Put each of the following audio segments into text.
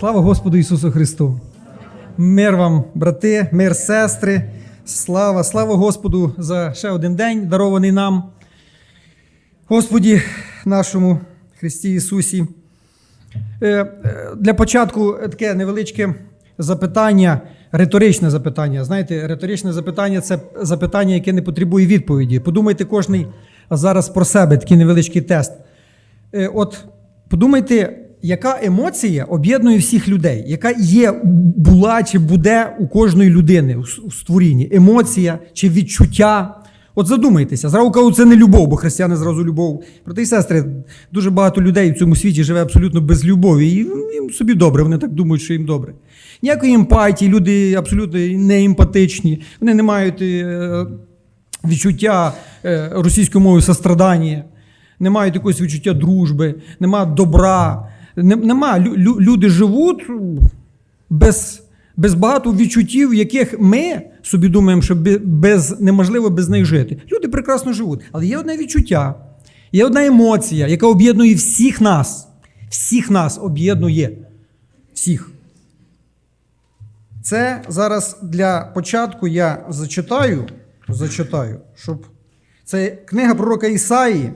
Слава Господу Ісусу Христу! Мир вам, брати, мир, сестри, слава, слава Господу за ще один день, дарований нам, Господі нашому Христі Ісусі. Е, е, Для початку таке невеличке запитання, риторичне запитання. Знаєте, риторичне запитання це запитання, яке не потребує відповіді. Подумайте кожний зараз про себе, такий невеличкий тест. Е, От подумайте, яка емоція об'єднує всіх людей, яка є, була чи буде у кожної людини у створінні? Емоція чи відчуття? От задумайтеся, зразу це не любов, бо християни зразу любов. Брати і сестри, дуже багато людей в цьому світі живе абсолютно без любові. І їм собі добре, вони так думають, що їм добре. Ніякої емпатії, люди абсолютно не емпатичні, вони не мають е, відчуття е, російською мовою сострадання, не мають якогось відчуття дружби, нема добра, нема. Лю- лю- Люди живуть без, без багато відчуттів, яких ми собі думаємо, що без, неможливо без них жити. Люди прекрасно живуть. Але є одне відчуття, є одна емоція, яка об'єднує всіх нас. Всіх нас об'єднує. Всіх. Це зараз для початку я зачитаю, зачитаю, щоб це книга пророка Ісаї,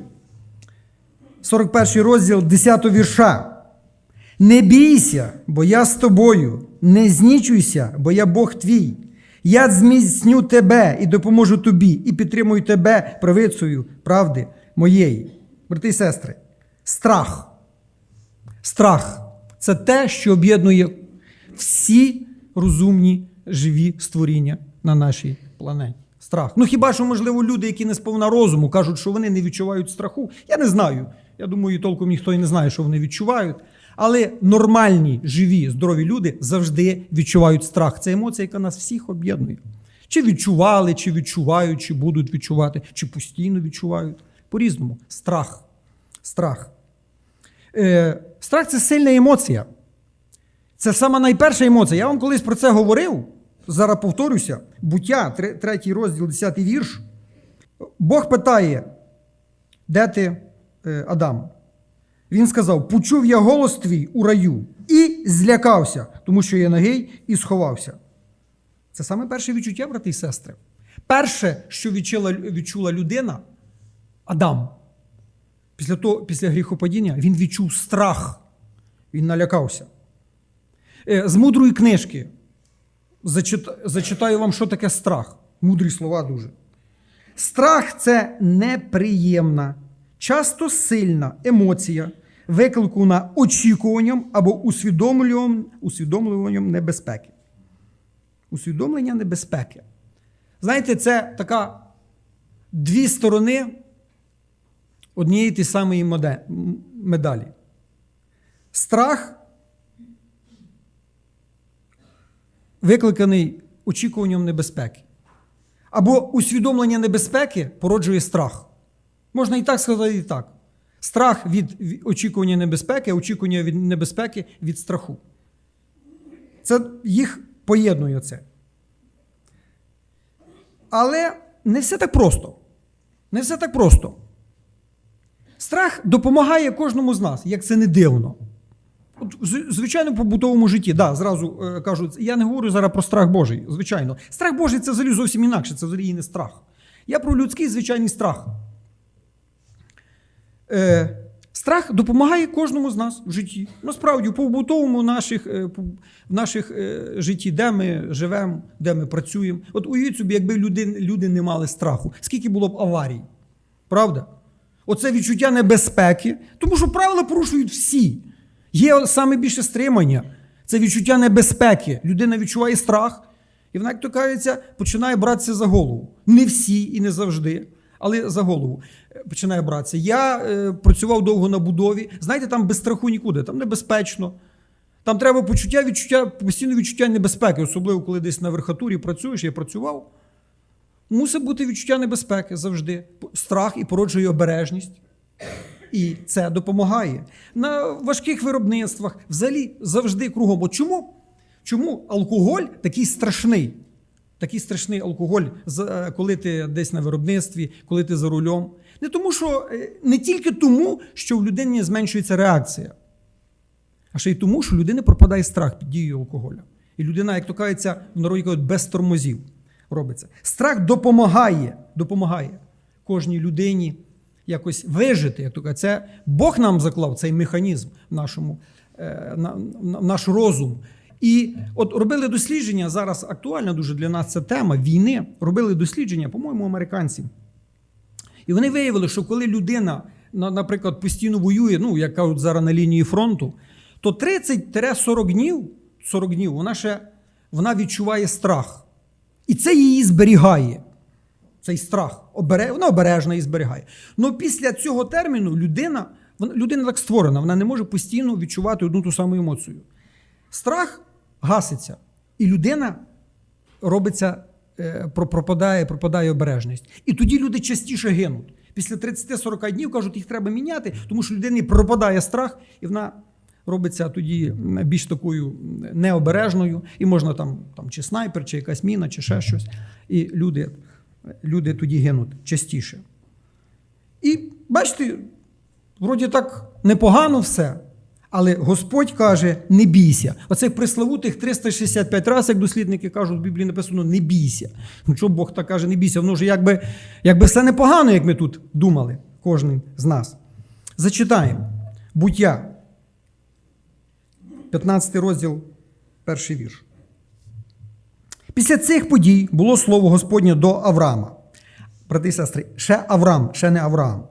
41 розділ 10 вірша. Не бійся, бо я з тобою, не знічуйся, бо я Бог твій. Я зміцню тебе і допоможу тобі, і підтримую тебе правицею правди моєї. Брати і сестри, страх. Страх це те, що об'єднує всі розумні живі створіння на нашій планеті. Страх. Ну хіба що, можливо, люди, які не сповна розуму, кажуть, що вони не відчувають страху. Я не знаю. Я думаю, толком ніхто і не знає, що вони відчувають. Але нормальні, живі, здорові люди завжди відчувають страх. Це емоція, яка нас всіх об'єднує. Чи відчували, чи відчувають, чи будуть відчувати, чи постійно відчувають. По-різному. Страх. Страх. Е, страх це сильна емоція. Це сама найперша емоція. Я вам колись про це говорив. Зараз повторюся. Буття, третій розділ, 10 вірш. Бог питає, де ти, е, Адам? Він сказав: Почув я голос твій у раю і злякався, тому що я нагий і сховався. Це саме перше відчуття, брати і сестри. Перше, що відчула, відчула людина, Адам. Після, того, після гріхопадіння він відчув страх, він налякався. Е, З мудрої книжки зачитаю вам, що таке страх. Мудрі слова дуже. Страх це неприємна, часто сильна емоція, викликана очікуванням або усвідомлюванням, усвідомлюванням небезпеки. Усвідомлення небезпеки. Знаєте, це така дві сторони однієї ті самої медалі. Страх викликаний очікуванням небезпеки. Або усвідомлення небезпеки породжує страх. Можна і так сказати, і так. Страх від очікування небезпеки, очікування від небезпеки від страху. Це їх поєднує це. Але не все так просто. Не все так просто. Страх допомагає кожному з нас, як це не дивно. От, звичайно, в побутовому житті, да, зразу е, кажу, я не говорю зараз про страх Божий, звичайно. Страх Божий це взагалі зовсім інакше, це взагалі і не страх. Я про людський звичайний страх. Е, страх допомагає кожному з нас в житті. Насправді, в побутовому наших, е, в наших е, житті, де ми живемо, де ми працюємо. От уявіть собі, якби люди, люди не мали страху, скільки було б аварій. Правда? Оце відчуття небезпеки, тому що правила порушують всі. Є саме більше стримання. Це відчуття небезпеки. Людина відчуває страх, і вона, як то кажеться, починає братися за голову. Не всі і не завжди, але за голову е, починає братися. Я е, працював довго на будові. Знаєте, там без страху нікуди, там небезпечно. Там треба почуття, відчуття, постійне відчуття небезпеки, особливо коли десь на верхатурі працюєш, я працював. Мусить бути відчуття небезпеки завжди. Страх і породжує обережність. І це допомагає. На важких виробництвах взагалі завжди кругом. От чому? Чому алкоголь такий страшний? Такий страшний алкоголь, е, коли ти десь на виробництві, коли ти за рулем. Не тому, що е, не тільки тому, що в людині зменшується реакція. а ще й тому, що людини пропадає страх під дією алкоголя. І людина, як то кажеться, в народі кажуть, без тормозів робиться. Страх допомагає, допомагає кожній людині якось вижити. Як то кажуть. Це Бог нам заклав цей механізм в нашому, е, на, на- в наш розум. І от робили дослідження, зараз актуальна дуже для нас ця тема війни. Робили дослідження, по-моєму, американці. І вони виявили, що коли людина, наприклад, постійно воює, ну, як кажуть зараз на лінії фронту, то 30-40 днів, 40 днів вона ще вона відчуває страх. І це її зберігає. Цей страх. Обере, вона обережна і зберігає. Ну після цього терміну людина, людина так створена, вона не може постійно відчувати одну ту саму емоцію. Страх гаситься, і людина робиться, е, пропадає, пропадає обережність. І тоді люди частіше гинуть. Після 30-40 днів кажуть, їх треба міняти, тому що людині пропадає страх, і вона робиться тоді більш такою необережною, і можна там, там чи снайпер, чи якась міна, чи ще щось. І люди, люди тоді гинуть частіше. І бачите, вроді так непогано все. Але Господь каже: не бійся. Оцих приславутих 365 разів, як дослідники кажуть, в Біблії написано не бійся. Ну чого Бог так каже, не бійся? Воно ж якби, якби все непогано, як ми тут думали, кожен з нас. Зачитаємо. Буття. 15 розділ, перший вірш. Після цих подій було слово Господнє до Авраама. Брати і сестри, ще Авраам, ще не Авраам.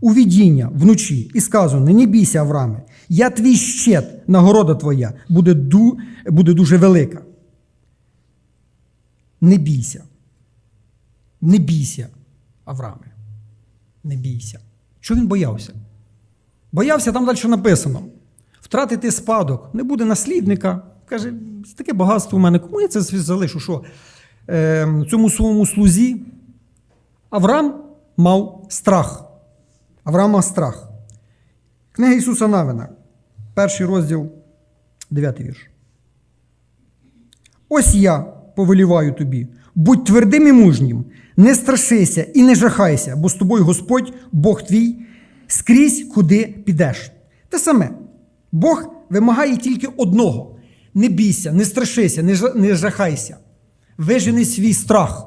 У видіння вночі і сказано: не бійся, Аврааме, я твій щит, нагорода твоя буде, ду, буде дуже велика. Не бійся. Не бійся, Аврааме. Не бійся. Що він боявся? Боявся там далі написано: втратити спадок, не буде наслідника. Каже, таке багатство в мене. Кому я це залишу? Що е, цьому своєму слузі Авраам мав страх. Авраам мав страх. Книга Ісуса Навина, перший розділ, 9 вірш. Ось я повеліваю тобі, будь твердим і мужнім, не страшися і не жахайся, бо з тобою Господь, Бог твій, скрізь куди підеш. Те саме, Бог вимагає тільки одного: не бійся, не страшися, не жахайся. Вижени свій страх.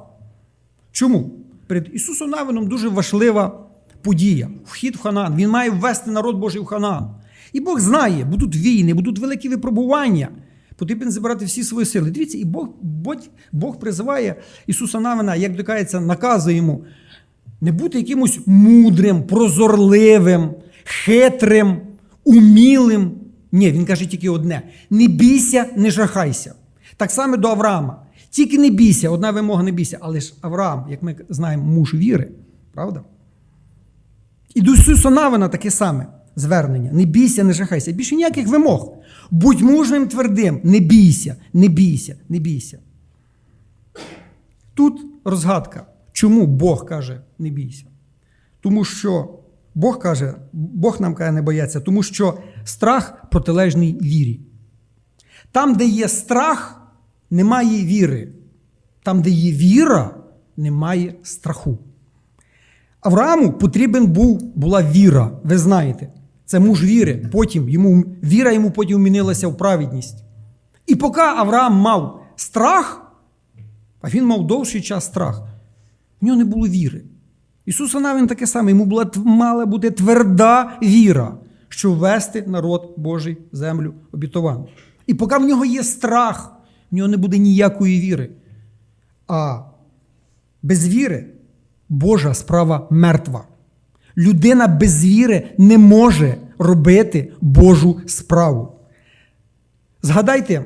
Чому? Перед Ісусом Навином дуже важлива подія вхід в Ханаан. Він має ввести народ Божий в Ханаан. І Бог знає, будуть війни, будуть великі випробування. Потрібно збирати всі свої сили. Дивіться, і Бог, Бог призиває Ісуса Навина, як докається, наказує йому не бути якимось мудрим, прозорливим, хитрим, умілим. Ні, він каже тільки одне: не бійся, не жахайся. Так само до Авраама. Тільки не бійся, одна вимога не бійся. Але ж Авраам, як ми знаємо, муж віри, правда? І до Ісуса Навина таке саме звернення. Не бійся, не жахайся. Більше ніяких вимог. Будь мужним твердим, не бійся, не бійся, не бійся. Тут розгадка, чому Бог каже не бійся. Тому що Бог каже, Бог нам каже не бояться, тому що страх протилежний вірі. Там, де є страх, немає віри. Там, де є віра, немає страху. Аврааму потрібен був, була віра, ви знаєте. Це муж віри. Потім йому, віра йому потім вмінилася в праведність. І поки Авраам мав страх, а він мав довший час страх, в нього не було віри. Ісуса Навин таке саме, йому була, мала бути тверда віра, що ввести народ Божий в землю обітовану. І поки в нього є страх, в нього не буде ніякої віри. А без віри Божа справа мертва. Людина без віри не може робити Божу справу. Згадайте,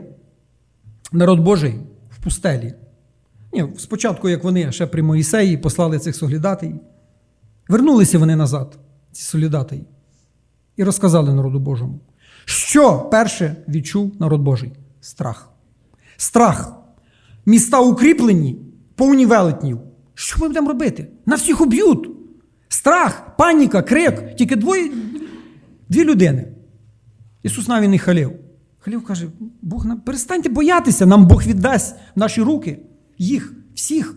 народ Божий в пустелі. Ні, спочатку, як вони ще при Моїсеї послали цих соглядатій, вернулися вони назад, ці соглядатії, і розказали народу Божому. Що перше відчув народ Божий? Страх. Страх. Міста укріплені, повні велетнів. Що ми будемо робити? Нас всіх уб'ють. Страх, паніка, крик. Тільки двоє, дві людини. Ісус навіть не халів. Халів каже: Бог нам перестаньте боятися, нам Бог віддасть наші руки. Їх, всіх.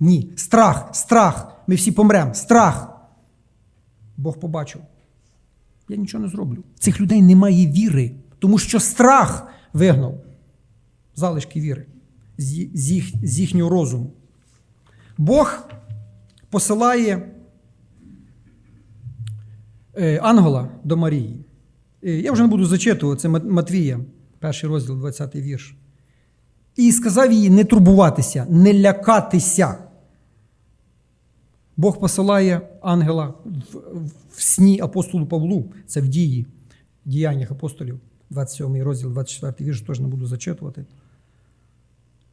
Ні. Страх, страх. Ми всі помремо. Страх. Бог побачив. Я нічого не зроблю. Цих людей немає віри. Тому що страх вигнав залишки віри з їх, з їхнього розуму. Бог посилає ангела до Марії. Е, Я вже не буду зачитувати, це Матвія, перший розділ, 20 вірш. І сказав їй не турбуватися, не лякатися. Бог посилає ангела в, в сні апостолу Павлу, це в дії, в діяннях апостолів, 27 розділ, 24 вірш, теж не буду зачитувати.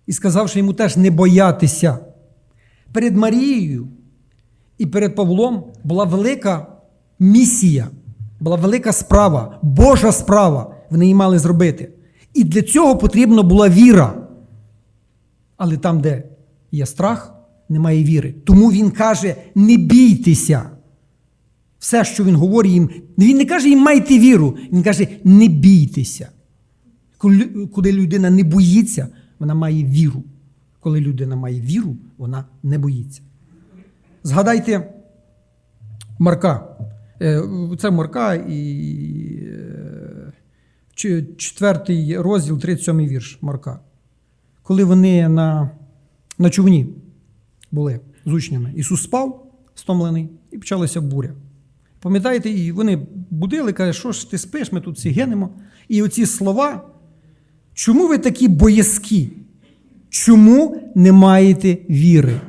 І сказавши йому теж не боятися. Перед Марією і перед Павлом була велика місія, була велика справа, Божа справа. Вони її мали зробити. І для цього потрібна була віра. Але там, де є страх, немає віри. Тому він каже: не бійтеся. Все, що він говорить їм, він не каже їм майте віру, він каже, не бійтеся. Коли людина не боїться, вона має віру. Коли людина має віру, вона не боїться. Згадайте Марка. Е, Це Марка і е, четвертий розділ, 37 вірш Марка. Коли вони на, на човні були з учнями, Ісус спав, стомлений, і почалася буря. Пам'ятаєте, і вони будили, каже, що ж ти спиш, ми тут всі гинемо. І оці слова, чому ви такі боязкі? Чому не маєте віри?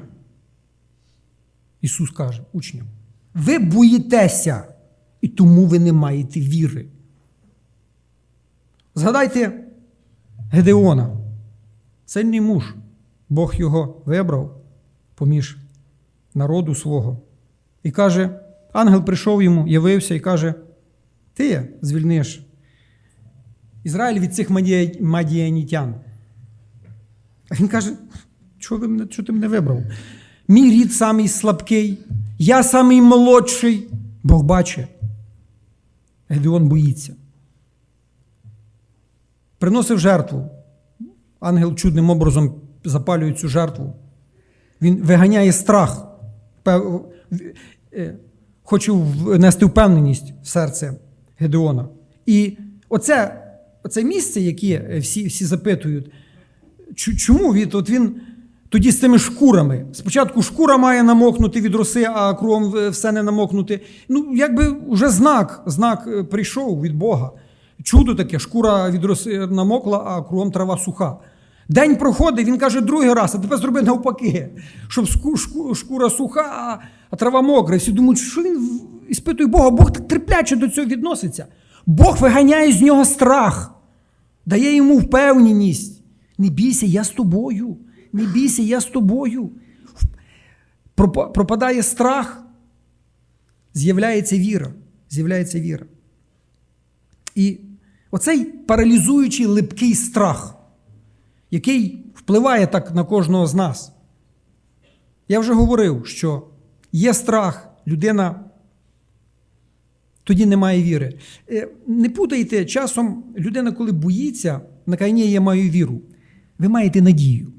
Ісус каже учням, ви боїтеся, і тому ви не маєте віри. Згадайте Гедеона, сильний муж. Бог його вибрав поміж народу свого. І каже, ангел прийшов йому, явився і каже: Ти звільниш Ізраїль від цих мадія- мадіанітян. А він каже: чого ти мене вибрав? Мій рід самий слабкий, я самий молодший. Бог бачить. Гедеон боїться. Приносив жертву. Ангел чудним образом запалює цю жертву. Він виганяє страх, е, хоче внести впевненість в серце Гедеона. І оце, оце місце, яке всі, всі запитують, чому він, от він тоді з тими шкурами. Спочатку шкура має намокнути від роси, а кругом е, все не намокнути. Ну, якби вже знак, знак е, прийшов від Бога. Чудо таке, шкура від роси намокла, а кругом трава суха. День проходить, він каже другий раз, а тепер зроби навпаки, щоб шкура суха, а- трава мокра. Всі думають, що він іспитує Бога. Бог так терпляче до цього відноситься. Бог виганяє з нього страх, дає йому впевненість. Не бійся, я з тобою. Не бійся, я з тобою. Пропадає страх, з'являється віра. З'являється віра. І оцей паралізуючий липкий страх, який впливає так на кожного з нас. Я вже говорив, що є страх, людина тоді немає віри. Е, Не путайте, часом людина, коли боїться, на ні, я маю віру. Ви маєте надію.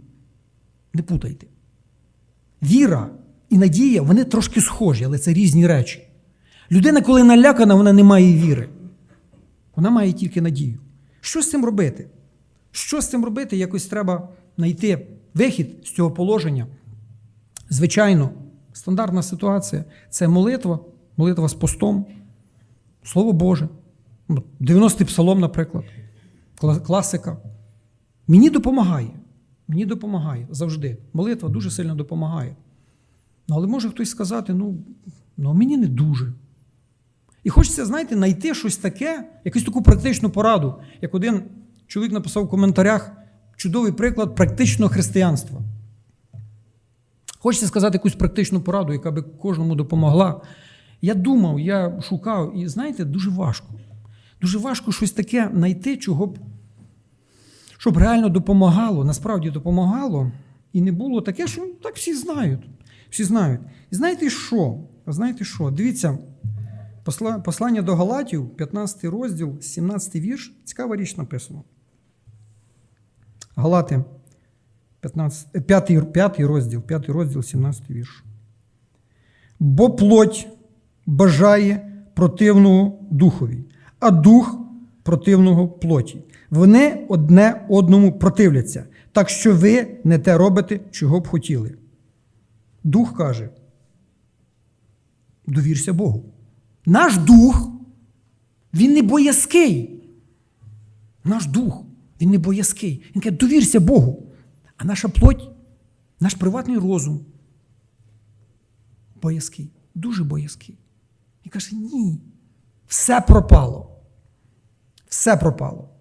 Не путайте. Віра і надія, вони трошки схожі, але це різні речі. Людина, коли налякана, вона не має віри. Вона має тільки надію. Що з цим робити? Що з цим робити? Якось треба знайти вихід з цього положення. Звичайно, стандартна ситуація це молитва, молитва з постом, Слово Боже. Ну, 90-й псалом, наприклад, класика. Мені допомагає. Мені допомагає завжди. Молитва дуже сильно допомагає. Ну, але може хтось сказати: ну, ну мені не дуже. І хочеться, знаєте, знайти щось таке, якусь таку практичну пораду, як один чоловік написав в коментарях чудовий приклад практичного християнства. Хочеться сказати якусь практичну пораду, яка би кожному допомогла. Я думав, я шукав, і знаєте, дуже важко. Дуже важко щось таке знайти, чого б, щоб реально допомагало, насправді допомагало, і не було таке, що ну, так всі знають. Всі знають. І знаєте що? Знаєте що? Дивіться, посла- послання до Галатів, 15 розділ, 17 вірш, цікава річ написано. Галати, 15, 5, 5 розділ, 5 розділ, 17 вірш. Бо плоть бажає противного духові, а дух противного плоті. Вони одне одному противляться, так що ви не те робите, чого б хотіли. Дух каже: довірся Богу. Наш дух, він не боязкий. Наш дух, він не боязкий. Він каже, довірся Богу. А наша плоть, наш приватний розум боязкий, дуже боязкий. І каже: ні, все пропало. Все пропало.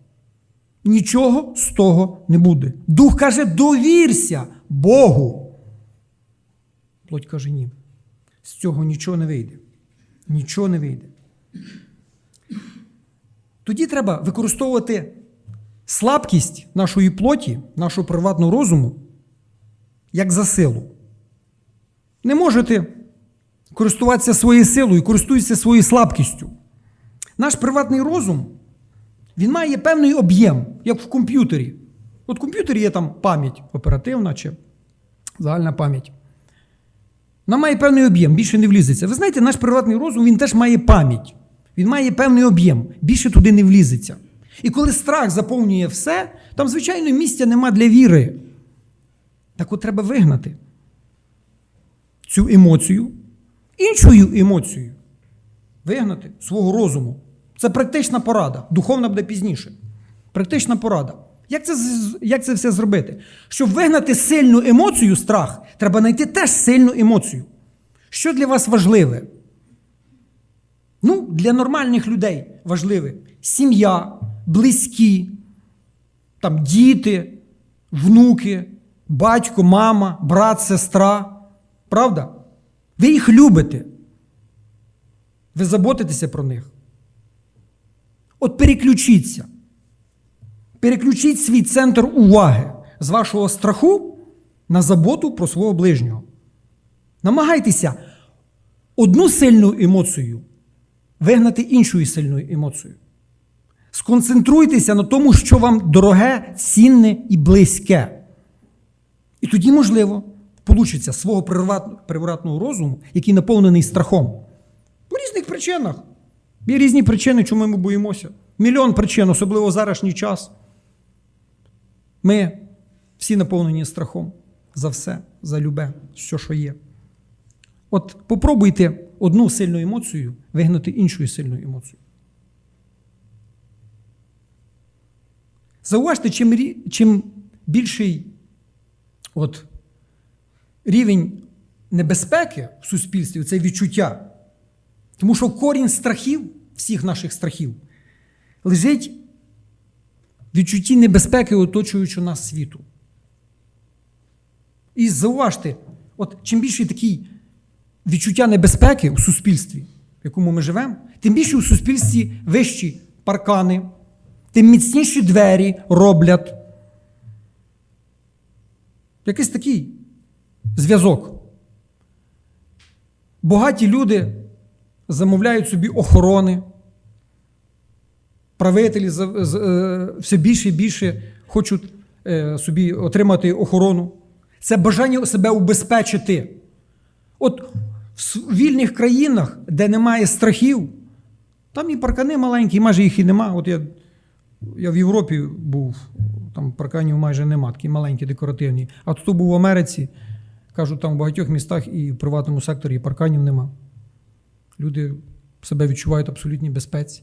Нічого з того не буде. Дух каже, довірся Богу. Плоть каже, ні. З цього нічого не вийде. Нічого не вийде. Тоді треба використовувати слабкість нашої плоті, нашого приватного розуму, як за силу. Не можете користуватися своєю силою, користуйтеся своєю слабкістю. Наш приватний розум він має певний об'єм, як в комп'ютері. От в комп'ютері є там пам'ять оперативна чи загальна пам'ять. Вона має певний об'єм, більше не влізеться. Ви знаєте, наш приватний розум він теж має пам'ять. Він має певний об'єм, більше туди не влізеться. І коли страх заповнює все, там, звичайно, місця нема для віри. Так от треба вигнати цю емоцію іншою емоцією. Вигнати свого розуму. Це практична порада. Духовна буде пізніше. Практична порада. Як це, як це все зробити? Щоб вигнати сильну емоцію, страх, треба знайти теж сильну емоцію. Що для вас важливе? Ну, для нормальних людей важливе сім'я, близькі, там діти, внуки, батько, мама, брат, сестра. Правда? Ви їх любите. Ви заботитеся про них. От переключіться. Переключіть свій центр уваги з вашого страху на заботу про свого ближнього. Намагайтеся одну сильну емоцію вигнати іншою сильною емоцією. Сконцентруйтеся на тому, що вам дороге, цінне і близьке. І тоді, можливо, получиться свого привратного розуму, який наповнений страхом. По різних причинах. Є різні причини, чому ми боїмося. Мільйон причин, особливо зарашній час. Ми всі наповнені страхом за все, за любе, що, що є. От попробуйте одну сильну емоцію вигнати іншою сильною емоцією. Зауважте, чим, чим більший от, рівень небезпеки в суспільстві це відчуття. Тому що корінь страхів, всіх наших страхів, лежить в відчутті небезпеки оточуючого нас світу. І зауважте, от чим більше такий відчуття небезпеки у суспільстві, в якому ми живемо, тим більше у суспільстві вищі паркани, тим міцніші двері роблять. Якийсь такий зв'язок. Багаті люди замовляють собі охорони. Правителі е, все більше і більше хочуть е, собі отримати охорону. Це бажання себе убезпечити. От в вільних країнах, де немає страхів, там і паркани маленькі, майже їх і нема. От я, я в Європі був, там парканів майже нема, такі маленькі, декоративні. А тут був в Америці, кажуть, там в багатьох містах і в приватному секторі парканів нема. Люди себе відчувають в абсолютній безпеці.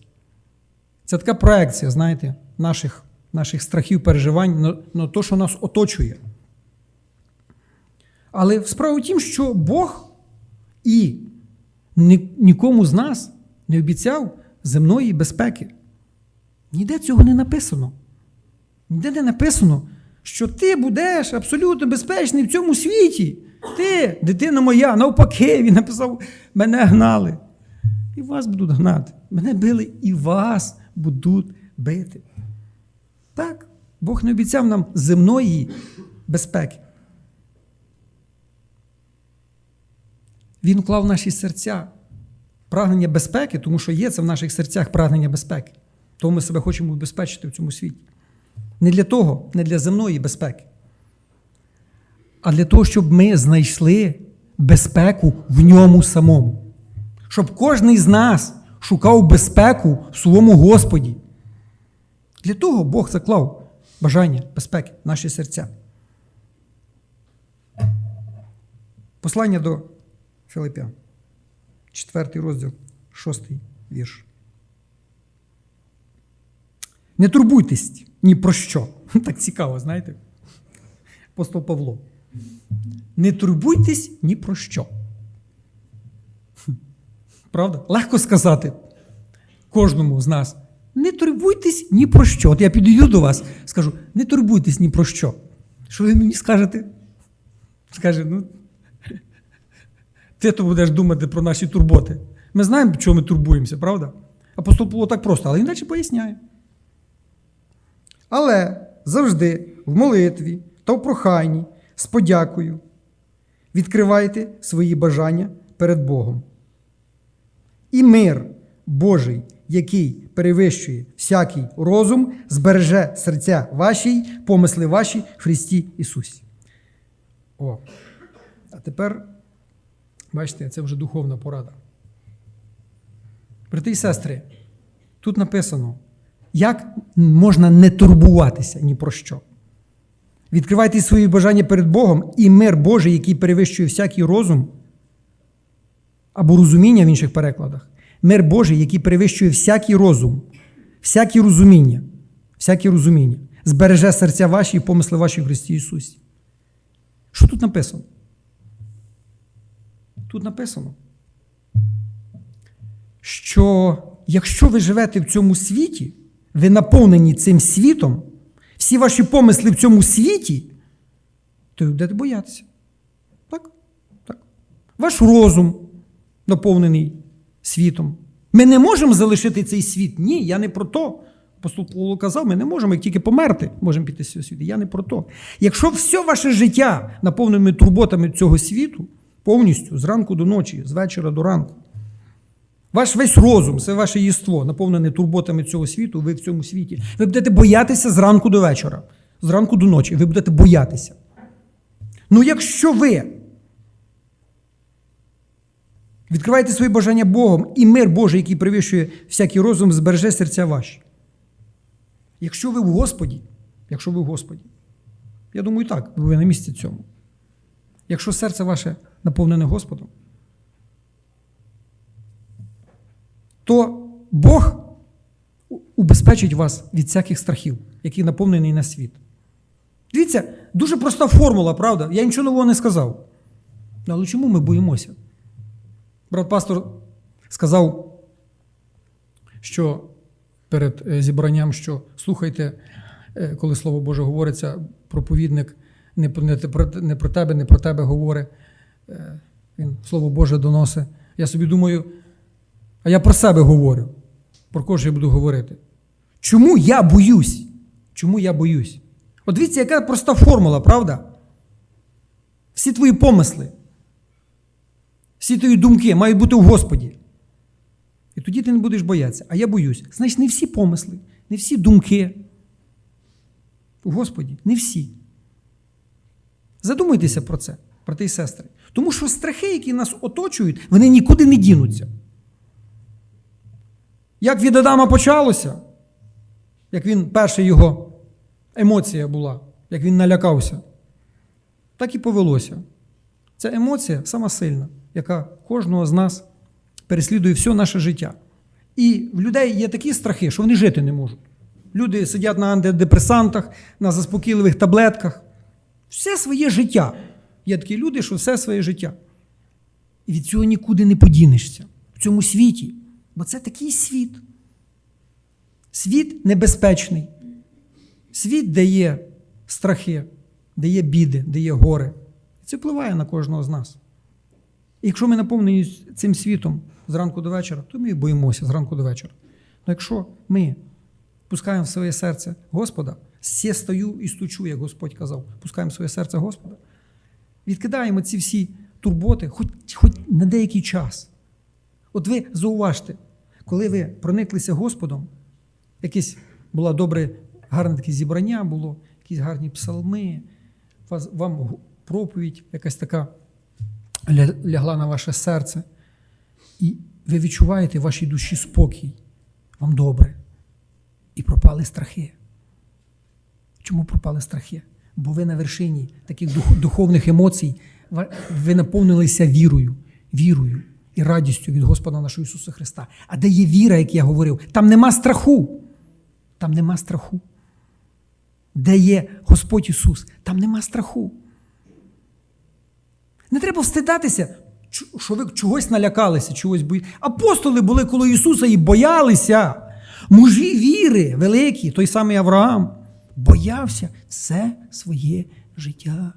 Це така проекція, знаєте, наших, наших страхів, переживань на, на те, що нас оточує. Але справа в тім, що Бог і нікому з нас не обіцяв земної безпеки. Ніде цього не написано. Ніде не написано, що ти будеш абсолютно безпечний в цьому світі. Ти, дитина моя, навпаки, він написав, мене гнали. І вас будуть гнати. Мене били, і вас будуть бити. Так, Бог не обіцяв нам земної безпеки. Він вклав в наші серця прагнення безпеки, тому що є це в наших серцях прагнення безпеки. Тому ми себе хочемо убезпечити в цьому світі. Не для того, не для земної безпеки, а для того, щоб ми знайшли безпеку в ньому самому. Щоб кожен з нас шукав безпеку в своєму Господі. Для того Бог заклав бажання безпеки в наші серця. Послання до Филиппян, 4 розділ, 6 вірш. Не турбуйтесь ні про що. Так цікаво, знаєте? Апостол Павло. Не турбуйтесь ні про що. Правда? Легко сказати кожному з нас. Не турбуйтесь ні про що. От я підійду до вас, скажу, не турбуйтесь ні про що. Що ви мені скажете? Скаже, ну, ти то будеш думати про наші турботи. Ми знаємо, чого ми турбуємося, правда? Апостол Павло так просто, але далі поясняє. Але завжди в молитві та в проханні з подякою відкривайте свої бажання перед Богом. І мир Божий, який перевищує всякий розум, збереже серця ваші, помисли ваші в Христі Ісусі. О. А тепер, бачите, це вже духовна порада. Брати і сестри, тут написано, як можна не турбуватися ні про що. Відкривайте свої бажання перед Богом, і мир Божий, який перевищує всякий розум, або розуміння в інших перекладах. Мир Божий, який перевищує всякий розум, всяке розуміння, всяке розуміння, збереже серця ваші і помисли ваші в Христі Ісусі. Що тут написано? Тут написано, що якщо ви живете в цьому світі, ви наповнені цим світом, всі ваші помисли в цьому світі, то ви будете боятися. Так? Так. Ваш розум наповнений світом. Ми не можемо залишити цей світ. Ні, я не про то. Апостол Павло казав, ми не можемо, як тільки померти, можемо піти з цього світу. Я не про то. Якщо все ваше життя наповнене турботами цього світу, повністю з ранку до ночі, з вечора до ранку, ваш весь розум, все ваше єство, наповнене турботами цього світу, ви в цьому світі, ви будете боятися з ранку до вечора, з ранку до ночі. Ви будете боятися. Ну, якщо ви відкриваєте свої бажання Богом, і мир Божий, який перевищує всякий розум, збереже серця ваші. Якщо ви в Господі, якщо ви в Господі, я думаю, так, ви на місці цьому. Якщо серце ваше наповнене Господом, то Бог убезпечить вас від всяких страхів, які наповнений на світ. Дивіться, дуже проста формула, правда? Я нічого нового не сказав. Але чому ми боїмося? Брат пастор сказав, що перед е, зібранням, що слухайте, е, коли Слово Боже говориться, проповідник не про, не, про- не про тебе, не про тебе говорить. Е, Він Слово Боже доносить. Я собі думаю, а я про себе говорю. Про кого ж я буду говорити? Чому я боюсь? Чому я боюсь? От дивіться, яка проста формула, правда? Всі твої помисли, всі твої думки мають бути в Господі. І тоді ти не будеш боятися. А я боюсь. Значить, не всі помисли, не всі думки. У Господі, не всі. Задумайтеся про це, брати і сестри. Тому що страхи, які нас оточують, вони нікуди не дінуться. Як від Адама почалося, як він перша його емоція була, як він налякався, так і повелося. Ця емоція сама сильна, яка кожного з нас переслідує все наше життя. І в людей є такі страхи, що вони жити не можуть. Люди сидять на антидепресантах, на заспокійливих таблетках. Все своє життя. Є такі люди, що все своє життя. І від цього нікуди не подінешся в цьому світі. Бо це такий світ. Світ небезпечний. Світ, де є страхи, де є біди, де є гори. Це впливає на кожного з нас. І якщо ми наповнені цим світом зранку до вечора, то ми і боїмося зранку до вечора. Але якщо ми пускаємо в своє серце Господа, «Се стою і стучу, як Господь казав, пускаємо в своє серце Господа, відкидаємо ці всі турботи, хоч, хоч на деякий час. От ви зауважте, коли ви прониклися Господом, якесь було добре, гарне таке зібрання було, якісь гарні псалми, вам проповідь, якась така лягла на ваше серце, і ви відчуваєте в вашій душі спокій. Вам добре. і пропали страхи. Чому пропали страхи? Бо ви на вершині таких духовних емоцій, ви наповнилися вірою, вірою і радістю від Господа нашого Ісуса Христа. А де є віра, як я говорив, там нема страху. Там нема страху. Де є Господь Ісус, там нема страху. Не треба встидатися, що ви чогось налякалися, чогось бої. Апостоли були коло Ісуса і боялися. Мужі віри великі, той самий Авраам, боявся все своє життя.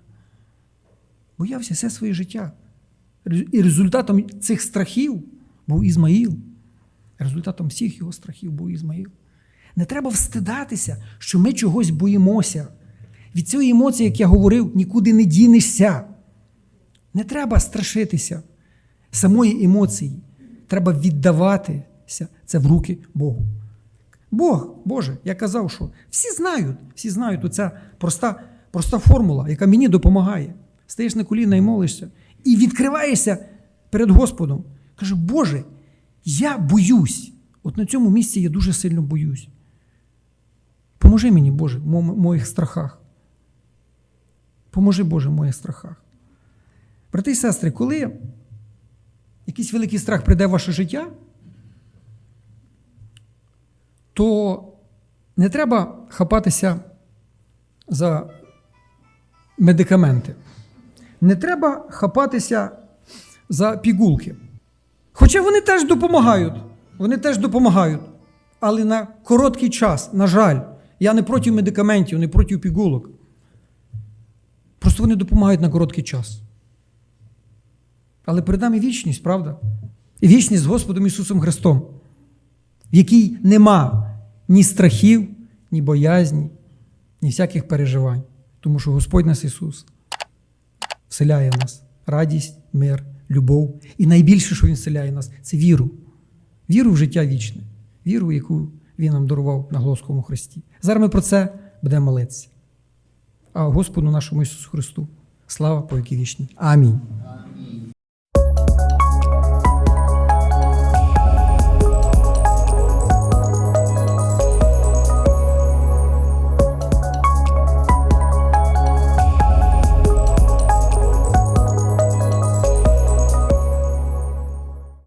Боявся все своє життя. І результатом цих страхів був Ізмаїл. Результатом всіх його страхів був Ізмаїл. Не треба встидатися, що ми чогось боїмося. Від цієї емоції, як я говорив, нікуди не дінешся. Не треба страшитися самої емоції. Треба віддаватися це в руки Богу. Бог, Боже, я казав, що всі знають, всі знають оця проста, проста формула, яка мені допомагає. Стаєш на коліна і молишся, і відкриваєшся перед Господом. Каже, Боже, я боюсь. От на цьому місці я дуже сильно боюсь. Поможи мені, Боже, в моїх страхах. Поможи, Боже, в моїх страхах. Брати і сестри, коли якийсь великий страх прийде в ваше життя, то не треба хапатися за медикаменти. Не треба хапатися за пігулки. Хоча вони теж допомагають. Вони теж допомагають. Але на короткий час, на жаль, я не проти медикаментів, не проти пігулок. Просто вони допомагають на короткий час. Але перед нами вічність, правда? І вічність з Господом Ісусом Христом, в якій нема ні страхів, ні боязні, ні всяких переживань. Тому що Господь нас Ісус вселяє в нас радість, мир, любов. І найбільше, що Він вселяє в нас, це віру. Віру в життя вічне, віру, яку Він нам дарував на Голоскому Христі. Зараз ми про це будемо молитися. А Господу нашому Ісусу Христу слава по віки вічні. Амінь.